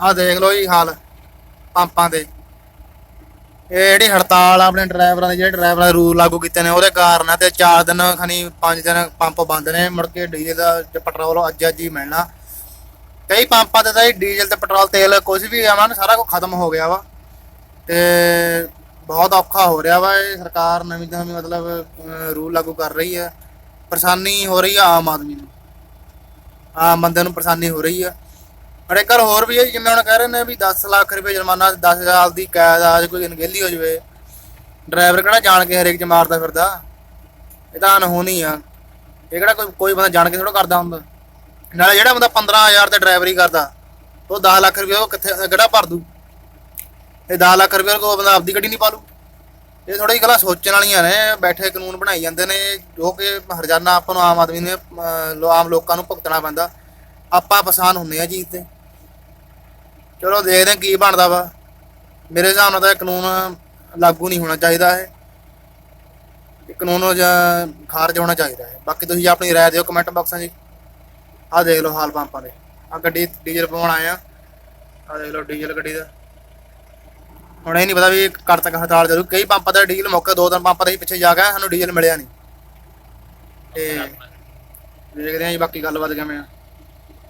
ਆਹ ਦੇਖ ਲਓ ਜੀ ਹਾਲ, ਪੰਪਾਂ ਦੇ। ਇਹ ਜਿਹੜੀ ਹੜਤਾਲ ਆਪਣੇ ਡਰਾਈਵਰਾਂ ਦੇ, ਜਿਹੜੇ ਡਰਾਈਵਰਾਂ ਦੇ ਰੂਲ ਲਾਗੂ ਕੀਤੇ ਨੇ, ਉਹਦੇ ਕਾਰਨ ਆ ਤੇ 4 ਦਿਨ ਖਣੀ 5 ਦਿਨ ਪੰਪ ਬੰਦ ਨੇ, ਮੁੜ ਕੇ ਡੀਜ਼ਲ ਦਾ ਪੈਟਰੋਲ ਅੱਜ ਅੱਜ ਹੀ ਮਿਲਣਾ। ਕਈ ਪੰਪਾਂ ਤੇ ਤਾਂ ਇਹ ਡੀਜ਼ਲ ਤੇ ਪੈਟਰੋਲ, ਤੇਲ ਕੁਝ ਵੀ ਆ ਨਾ ਸਾਰਾ ਕੁਝ ਖਤਮ ਹੋ ਗਿਆ ਵਾ। ਤੇ ਬਹੁਤ ਔਖਾ ਹੋ ਰਿਹਾ ਵਾ, ਇਹ ਸਰਕਾਰ ਨਵੀਂ ਨਵੀਂ ਮਤਲਬ ਰੂਲ ਲਾਗੂ ਕਰ ਰਹੀ ਹੈ ਪਰੇਸ਼ਾਨੀ ਹੋ ਰਹੀ ਆ ਆਮ ਆਦਮੀ ਨੂੰ। ਆਮ ਬੰਦੇ ਨੂੰ ਪਰੇਸ਼ਾਨੀ ਹੋ ਰਹੀ ਆ। ਪਰ ਇੱਕ ਗੱਲ ਹੋਰ ਵੀ ਹੈ ਜਿਵੇਂ ਹੁਣ ਕਹਿ ਰਹੇ ਨੇ ਵੀ 10 ਲੱਖ ਰੁਪਏ ਜੁਰਮਾਨਾ 10 ਸਾਲ ਦੀ ਕੈਦ ਆ, ਜੇ ਕੋਈ ਅਣਗਹਿਲੀ ਹੋ ਜਵੇ। ਡਰਾਈਵਰ ਕਿਹੜਾ ਜਾਣ ਕੇ ਹਰੇਕ ਚ ਮਾਰਦਾ ਫਿਰਦਾ? ਇਹ ਤਾਂ ਅਨਹੋਣੀ ਆ। ਇਹ ਕਿਹੜਾ ਕੋਈ ਕੋਈ ਬੰਦਾ ਜਾਣ ਕੇ ਥੋੜਾ ਕਰਦਾ ਹੁੰਦਾ? ਨਾਲੇ ਜਿਹੜਾ ਬੰਦਾ 15000 ਤੇ ਡਰਾਈਵਰੀ ਕਰਦਾ, ਉਹ 10 ਲੱਖ ਰੁਪਏ ਉਹ ਕਿੱਥੇ, ਕਿਹੜਾ ਭਰ ਦੂ? ਇਹ 10 ਲੱਖ ਰੁਪਏ ਕੋ ਬੰਦਾ ਆਪਦੀ ਗੱਡੀ ਨਹੀਂ ਪਾਲੂ। ਇਹ ਥੋੜੀ ਗੱਲਾਂ ਸੋਚਣ ਵਾਲੀਆਂ ਨੇ, ਬੈਠੇ ਕਾਨੂੰਨ ਬਣਾਈ ਜਾਂਦੇ ਨੇ, ਜੋ ਕਿ ਹਰਜਾਨਾ ਆਪਾਂ ਨੂੰ ਆਮ ਆਦਮੀ ਨੇ ਲੋ- ਆਮ ਲੋਕਾਂ ਨੂੰ ਭੁਗਤਣਾ ਪੈਂਦਾ। ਆਪਾਂ ਪਛਾਣ ਹੁੰਦੇ ਆ ਜੀ ਤੇ ਚਲੋ ਦੇਖਦੇ ਹਾਂ ਕੀ ਬਣਦਾ ਵਾ। ਮੇਰੇ ਹਿਸਾਬ ਨਾਲ ਤਾਂ ਇਹ ਕਾਨੂੰਨ ਲਾਗੂ ਨਹੀਂ ਹੋਣਾ ਚਾਹੀਦਾ ਇਹ। ਕਾਨੂੰਨ ਜਾਂ ਖਾਰਜ ਹੋਣਾ ਚਾਹੀਦਾ ਹੈ ਬਾਕੀ ਤੁਸੀਂ ਆਪਣੀ ਰਾਏ ਦਿਓ ਕਮੈਂਟ ਬਾਕਸਾਂ 'ਚ ਆਹ ਦੇਖ ਲਓ ਹਾਲ ਪੰਪਾਂ ਦੇ। ਆ ਗੱਡੀ ਡੀਜ਼ਲ ਪਵਾਉਣ ਆਏ ਆ। ਆਹ ਦੇਖ ਲਓ ਡੀਜ਼ਲ ਗੱਡੀ ਦਾ। ਹੁਣ ਇਹ ਨਹੀਂ ਪਤਾ ਵੀ ਕਦ ਤੱਕ ਹੜਤਾਲ ਚੱਲੂ ਕਈ ਪੰਪਾਂ ਦਾ ਡੀਜ਼ਲ ਮੌਕੇ ਦੋ ਤਿੰਨ ਪੰਪਾਂ ਦੇ ਪਿੱਛੇ ਜਾ ਕੇ ਸਾਨੂੰ ਡੀਜ਼ਲ ਮਿਲਿਆ ਨਹੀਂ। ਤੇ ਦੇਖਦੇ ਹਾਂ ਜੀ ਬਾਕੀ ਗੱਲਬਾਤ ਕਿਵੇਂ ਆ।